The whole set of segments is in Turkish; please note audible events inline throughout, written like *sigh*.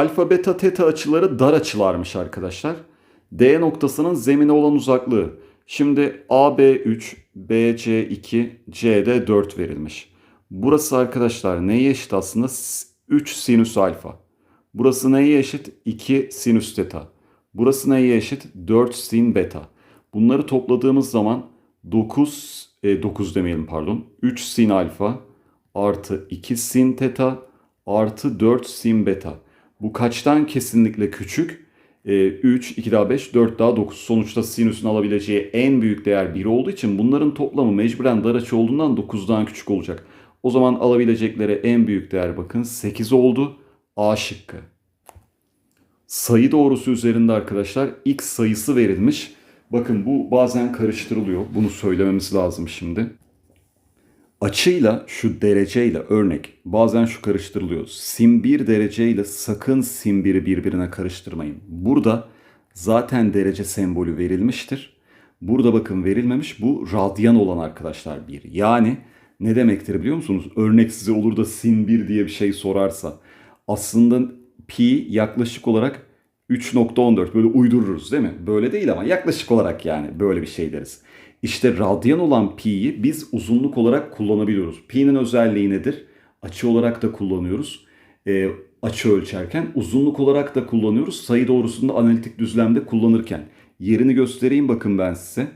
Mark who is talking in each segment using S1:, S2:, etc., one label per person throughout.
S1: Alfa, beta, teta açıları dar açılarmış arkadaşlar. D noktasının zemine olan uzaklığı. Şimdi AB3, BC2, CD 4 verilmiş. Burası arkadaşlar neye eşit aslında? 3 sinüs alfa. Burası neye eşit? 2 sinüs teta. Burası neye eşit? 4 sin beta. Bunları topladığımız zaman 9, e, 9 demeyelim pardon. 3 sin alfa artı 2 sin teta artı 4 sin beta. Bu kaçtan kesinlikle küçük? E, 3, 2 daha 5, 4 daha 9. Sonuçta sinüsün alabileceği en büyük değer 1 olduğu için bunların toplamı mecburen dar açı olduğundan 9'dan küçük olacak. O zaman alabilecekleri en büyük değer bakın 8 oldu. A şıkkı. Sayı doğrusu üzerinde arkadaşlar x sayısı verilmiş. Bakın bu bazen karıştırılıyor. Bunu söylememiz lazım şimdi. Açıyla şu dereceyle örnek bazen şu karıştırılıyor. Sim 1 dereceyle sakın sim 1'i birbirine karıştırmayın. Burada zaten derece sembolü verilmiştir. Burada bakın verilmemiş bu radyan olan arkadaşlar 1. Yani ne demektir biliyor musunuz? Örnek size olur da sim 1 diye bir şey sorarsa. Aslında pi yaklaşık olarak 3.14 böyle uydururuz değil mi? Böyle değil ama yaklaşık olarak yani böyle bir şey deriz. İşte radyan olan pi'yi biz uzunluk olarak kullanabiliyoruz. Pi'nin özelliği nedir? Açı olarak da kullanıyoruz. E, açı ölçerken uzunluk olarak da kullanıyoruz. Sayı doğrusunda analitik düzlemde kullanırken. Yerini göstereyim bakın ben size.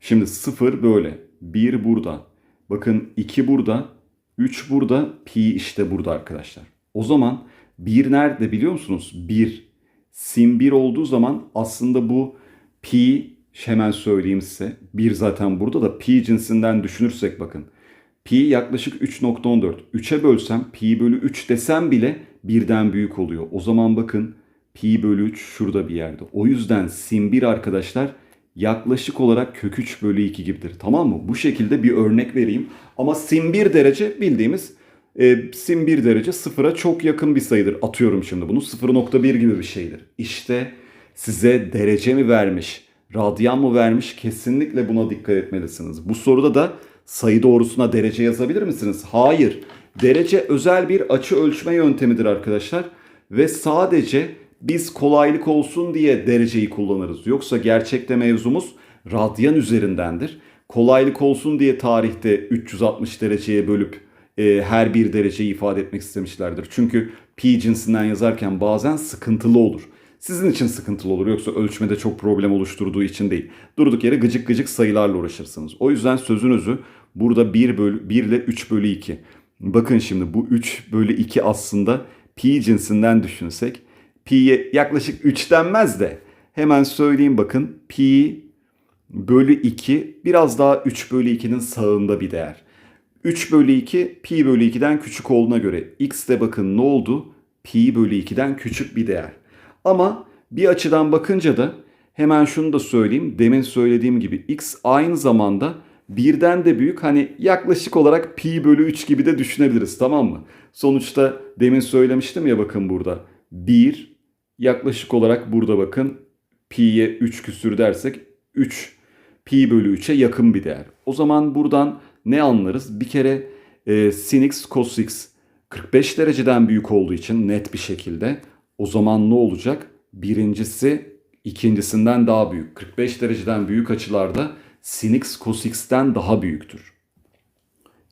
S1: Şimdi 0 böyle. 1 burada. Bakın 2 burada. 3 burada. Pi işte burada arkadaşlar. O zaman 1 nerede biliyor musunuz? 1. Sim 1 olduğu zaman aslında bu pi hemen söyleyeyim size. 1 zaten burada da pi cinsinden düşünürsek bakın. Pi yaklaşık 3.14. 3'e bölsem pi bölü 3 desem bile birden büyük oluyor. O zaman bakın pi bölü 3 şurada bir yerde. O yüzden sim 1 arkadaşlar yaklaşık olarak kök 3 bölü 2 gibidir. Tamam mı? Bu şekilde bir örnek vereyim. Ama sim 1 derece bildiğimiz e, sim 1 derece sıfıra çok yakın bir sayıdır. Atıyorum şimdi bunu 0.1 gibi bir şeydir. İşte size derece mi vermiş, radyan mı vermiş kesinlikle buna dikkat etmelisiniz. Bu soruda da sayı doğrusuna derece yazabilir misiniz? Hayır. Derece özel bir açı ölçme yöntemidir arkadaşlar. Ve sadece biz kolaylık olsun diye dereceyi kullanırız. Yoksa gerçekte mevzumuz radyan üzerindendir. Kolaylık olsun diye tarihte 360 dereceye bölüp e, her bir dereceyi ifade etmek istemişlerdir. Çünkü pi cinsinden yazarken bazen sıkıntılı olur. Sizin için sıkıntılı olur yoksa ölçmede çok problem oluşturduğu için değil. Durduk yere gıcık gıcık sayılarla uğraşırsınız. O yüzden sözünüzü burada 1, bölü, 1 ile 3 bölü 2. Bakın şimdi bu 3 bölü 2 aslında pi cinsinden düşünsek pi'ye yaklaşık 3 denmez de hemen söyleyeyim bakın pi bölü 2 biraz daha 3 bölü 2'nin sağında bir değer. 3 bölü 2 pi bölü 2'den küçük olduğuna göre x de bakın ne oldu? Pi bölü 2'den küçük bir değer. Ama bir açıdan bakınca da hemen şunu da söyleyeyim. Demin söylediğim gibi x aynı zamanda birden de büyük hani yaklaşık olarak pi bölü 3 gibi de düşünebiliriz tamam mı? Sonuçta demin söylemiştim ya bakın burada 1 yaklaşık olarak burada bakın pi'ye 3 küsür dersek 3 pi bölü 3'e yakın bir değer. O zaman buradan ne anlarız? Bir kere e, sin x cos x 45 dereceden büyük olduğu için net bir şekilde o zaman ne olacak? Birincisi ikincisinden daha büyük. 45 dereceden büyük açılarda sin x cos x'ten daha büyüktür.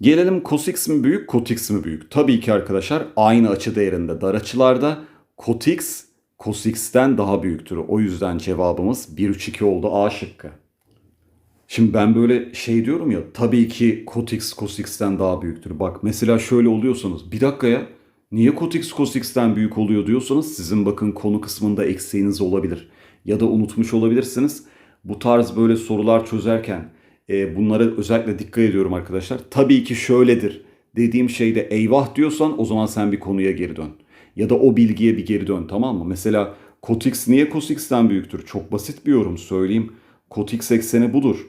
S1: Gelelim cos x mi büyük, cot x mi büyük? Tabii ki arkadaşlar aynı açı değerinde dar açılarda cot x cos x'ten daha büyüktür. O yüzden cevabımız 1 3 2 oldu A şıkkı. Şimdi ben böyle şey diyorum ya tabii ki cot x cos x'ten daha büyüktür. Bak mesela şöyle oluyorsanız bir dakika ya niye cot x cos x'ten büyük oluyor diyorsanız sizin bakın konu kısmında eksiğiniz olabilir. Ya da unutmuş olabilirsiniz. Bu tarz böyle sorular çözerken e, bunlara özellikle dikkat ediyorum arkadaşlar. Tabii ki şöyledir dediğim şeyde eyvah diyorsan o zaman sen bir konuya geri dön. Ya da o bilgiye bir geri dön tamam mı? Mesela cot x niye cos x'ten büyüktür? Çok basit bir yorum söyleyeyim. Cot x ekseni budur.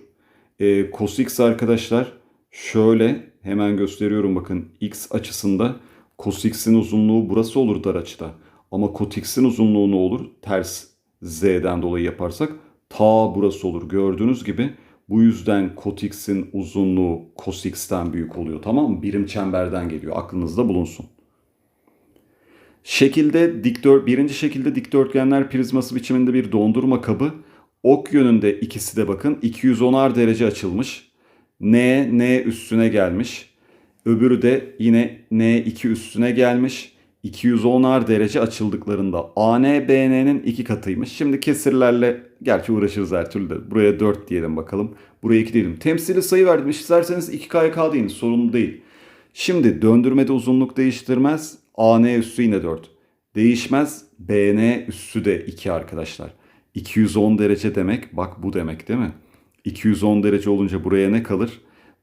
S1: E, cos x arkadaşlar şöyle hemen gösteriyorum bakın x açısında cos x'in uzunluğu burası olur dar açıda. Ama cot x'in uzunluğu ne olur? Ters z'den dolayı yaparsak ta burası olur. Gördüğünüz gibi bu yüzden cot x'in uzunluğu cos x'ten büyük oluyor tamam mı? Birim çemberden geliyor aklınızda bulunsun. Şekilde dikdört, birinci şekilde dikdörtgenler prizması biçiminde bir dondurma kabı. Ok yönünde ikisi de bakın 210'ar derece açılmış. N, N üstüne gelmiş. Öbürü de yine N2 üstüne gelmiş. 210'ar derece açıldıklarında AN BN'nin iki katıymış. Şimdi kesirlerle gerçi uğraşırız her türlü de. Buraya 4 diyelim bakalım. Buraya 2 diyelim. Temsili sayı verdim. İsterseniz 2KK deyin. Sorun değil. Şimdi döndürmede uzunluk değiştirmez. AN üssü yine 4. Değişmez. BN üssü de 2 arkadaşlar. 210 derece demek bak bu demek değil mi? 210 derece olunca buraya ne kalır?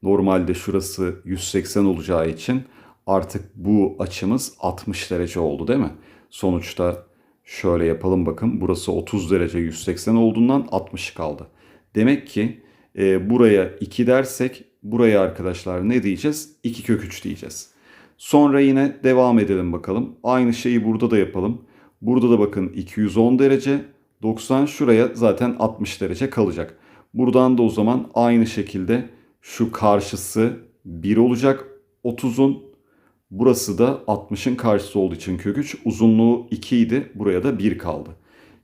S1: Normalde şurası 180 olacağı için artık bu açımız 60 derece oldu değil mi? Sonuçta şöyle yapalım bakın. Burası 30 derece 180 olduğundan 60 kaldı. Demek ki e, buraya 2 dersek buraya arkadaşlar ne diyeceğiz? 2 kök 3 diyeceğiz. Sonra yine devam edelim bakalım. Aynı şeyi burada da yapalım. Burada da bakın 210 derece 90 şuraya zaten 60 derece kalacak. Buradan da o zaman aynı şekilde şu karşısı 1 olacak 30'un. Burası da 60'ın karşısı olduğu için kök 3. Uzunluğu 2 idi. Buraya da 1 kaldı.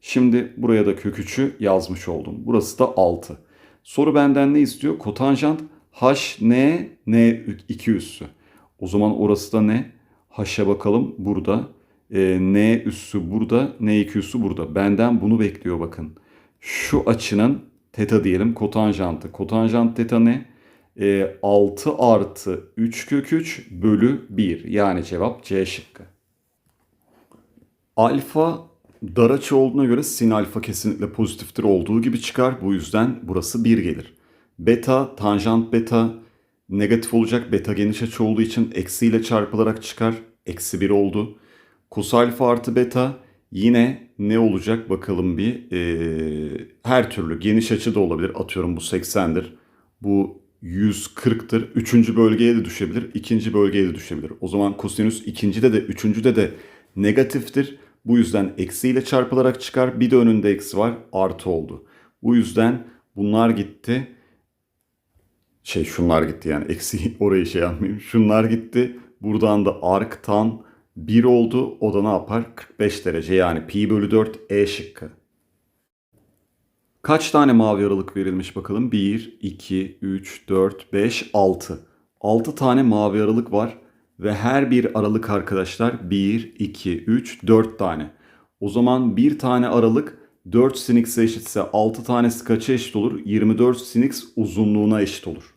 S1: Şimdi buraya da kök 3'ü yazmış oldum. Burası da 6. Soru benden ne istiyor? Kotanjant h n n 2 üssü. O zaman orası da ne? H'a bakalım burada. E, n üssü burada, n2 üssü burada. Benden bunu bekliyor bakın. Şu açının teta diyelim kotanjantı. Kotanjant teta ne? E, 6 artı 3 kök 3 bölü 1. Yani cevap C şıkkı. Alfa dar açı olduğuna göre sin alfa kesinlikle pozitiftir olduğu gibi çıkar. Bu yüzden burası 1 gelir. Beta, tanjant beta negatif olacak. Beta geniş açı olduğu için eksiyle çarpılarak çıkar. Eksi 1 oldu. Kos alfa artı beta yine ne olacak bakalım bir. Ee, her türlü geniş açı da olabilir. Atıyorum bu 80'dir. Bu 140'tır. Üçüncü bölgeye de düşebilir. ikinci bölgeye de düşebilir. O zaman kosinüs ikincide de üçüncüde de negatiftir. Bu yüzden eksiyle çarpılarak çıkar. Bir de önünde eksi var. Artı oldu. Bu yüzden bunlar gitti. Şey şunlar gitti yani eksi *laughs* orayı şey yapmayayım. Şunlar gitti. Buradan da arktan 1 oldu. O da ne yapar? 45 derece yani pi bölü 4 E şıkkı. Kaç tane mavi aralık verilmiş bakalım? 1, 2, 3, 4, 5, 6. 6 tane mavi aralık var. Ve her bir aralık arkadaşlar 1, 2, 3, 4 tane. O zaman bir tane aralık 4 sinix'e eşitse 6 tanesi kaça eşit olur? 24 sinix uzunluğuna eşit olur.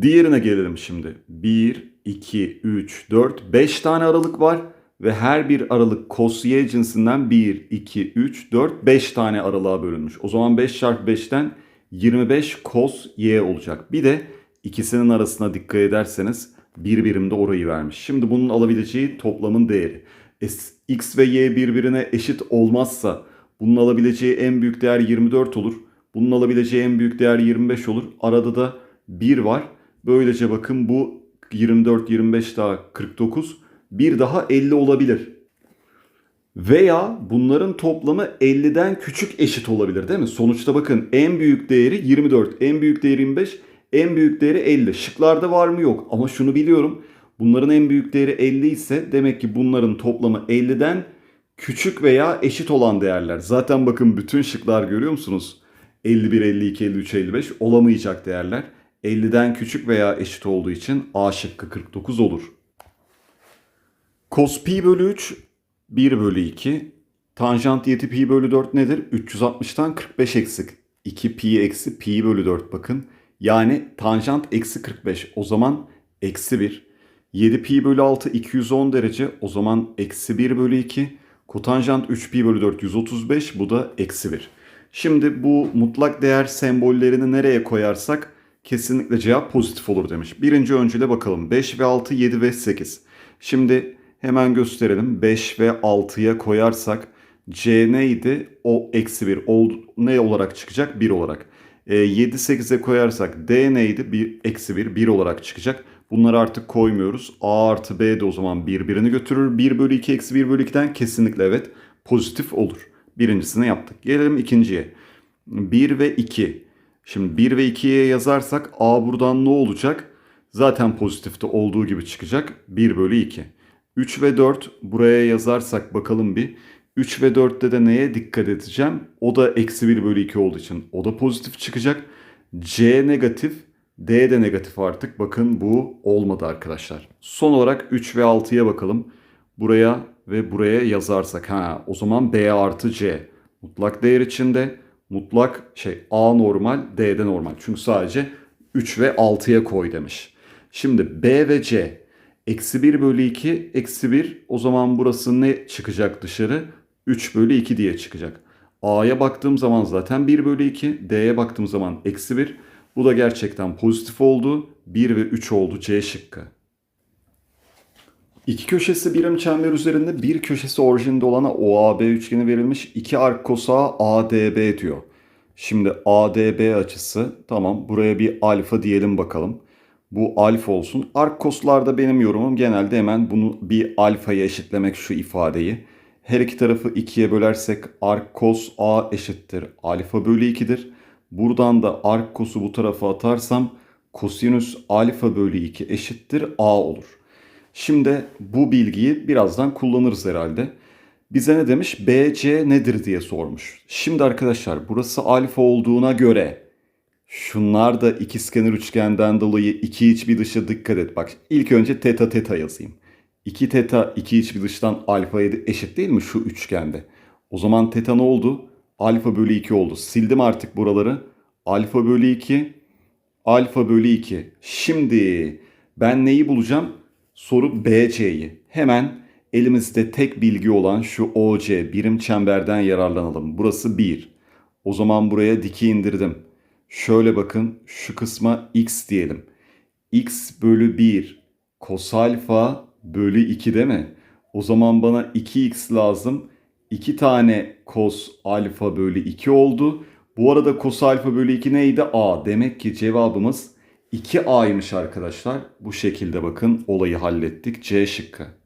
S1: Diğerine gelelim şimdi. 1, 2, 3, 4, 5 tane aralık var ve her bir aralık cos y cinsinden 1, 2, 3, 4, 5 tane aralığa bölünmüş. O zaman 5 çarpı 5'ten 25 cos y olacak. Bir de ikisinin arasına dikkat ederseniz bir birimde orayı vermiş. Şimdi bunun alabileceği toplamın değeri. X ve y birbirine eşit olmazsa bunun alabileceği en büyük değer 24 olur. Bunun alabileceği en büyük değer 25 olur. Arada da 1 var. Böylece bakın bu 24, 25 daha 49. Bir daha 50 olabilir. Veya bunların toplamı 50'den küçük eşit olabilir değil mi? Sonuçta bakın en büyük değeri 24, en büyük değeri 25, en büyük değeri 50. Şıklarda var mı yok ama şunu biliyorum. Bunların en büyük değeri 50 ise demek ki bunların toplamı 50'den küçük veya eşit olan değerler. Zaten bakın bütün şıklar görüyor musunuz? 51, 52, 53, 55 olamayacak değerler. 50'den küçük veya eşit olduğu için A şıkkı 49 olur. Cos pi bölü 3 1 bölü 2. Tanjant 7 pi bölü 4 nedir? 360'tan 45 eksik. 2 pi eksi pi bölü 4 bakın. Yani tanjant eksi 45. O zaman eksi 1. 7 pi bölü 6 210 derece. O zaman eksi 1 bölü 2. Kotanjant 3 pi bölü 4 135. Bu da eksi 1. Şimdi bu mutlak değer sembollerini nereye koyarsak kesinlikle cevap pozitif olur demiş. Birinci öncüle bakalım. 5 ve 6, 7 ve 8. Şimdi hemen gösterelim. 5 ve 6'ya koyarsak C neydi? O eksi 1. O, ne olarak çıkacak? 1 olarak. E, 7, 8'e koyarsak D neydi? 1, eksi 1. 1 olarak çıkacak. Bunları artık koymuyoruz. A artı B de o zaman birbirini götürür. 1 bölü 2 eksi 1 bölü 2'den kesinlikle evet pozitif olur. Birincisini yaptık. Gelelim ikinciye. 1 ve 2. Şimdi 1 ve 2'ye yazarsak A buradan ne olacak? Zaten pozitifte olduğu gibi çıkacak. 1 bölü 2. 3 ve 4 buraya yazarsak bakalım bir. 3 ve 4'te de neye dikkat edeceğim? O da eksi 1 bölü 2 olduğu için o da pozitif çıkacak. C negatif, D de negatif artık. Bakın bu olmadı arkadaşlar. Son olarak 3 ve 6'ya bakalım. Buraya ve buraya yazarsak ha o zaman B artı C. Mutlak değer içinde mutlak şey A normal D'de normal. Çünkü sadece 3 ve 6'ya koy demiş. Şimdi B ve C eksi 1 bölü 2 eksi 1 o zaman burası ne çıkacak dışarı? 3 bölü 2 diye çıkacak. A'ya baktığım zaman zaten 1 bölü 2. D'ye baktığım zaman eksi 1. Bu da gerçekten pozitif oldu. 1 ve 3 oldu C şıkkı. İki köşesi birim çember üzerinde bir köşesi orijinde olana OAB üçgeni verilmiş. İki ark kosağı ADB diyor. Şimdi ADB açısı tamam buraya bir alfa diyelim bakalım. Bu alfa olsun. Ark koslarda benim yorumum genelde hemen bunu bir alfaya eşitlemek şu ifadeyi. Her iki tarafı ikiye bölersek ark kos A eşittir alfa bölü 2'dir. Buradan da ark kosu bu tarafa atarsam kosinüs alfa bölü 2 eşittir A olur. Şimdi bu bilgiyi birazdan kullanırız herhalde. Bize ne demiş? BC nedir diye sormuş. Şimdi arkadaşlar burası alfa olduğuna göre şunlar da ikizkenar üçgenden dolayı iki iç bir dışa dikkat et. Bak ilk önce teta teta yazayım. 2 teta 2 iç bir dıştan alfaya eşit değil mi şu üçgende? O zaman teta ne oldu? Alfa bölü 2 oldu. Sildim artık buraları. Alfa bölü 2 alfa bölü 2. Şimdi ben neyi bulacağım? Soru BC'yi. Hemen elimizde tek bilgi olan şu OC birim çemberden yararlanalım. Burası 1. O zaman buraya diki indirdim. Şöyle bakın şu kısma x diyelim. x bölü 1 kos alfa bölü 2 değil mi? O zaman bana 2x lazım. 2 tane kos alfa bölü 2 oldu. Bu arada kos alfa bölü 2 neydi? A. Demek ki cevabımız 2A'ymış arkadaşlar. Bu şekilde bakın olayı hallettik. C şıkkı.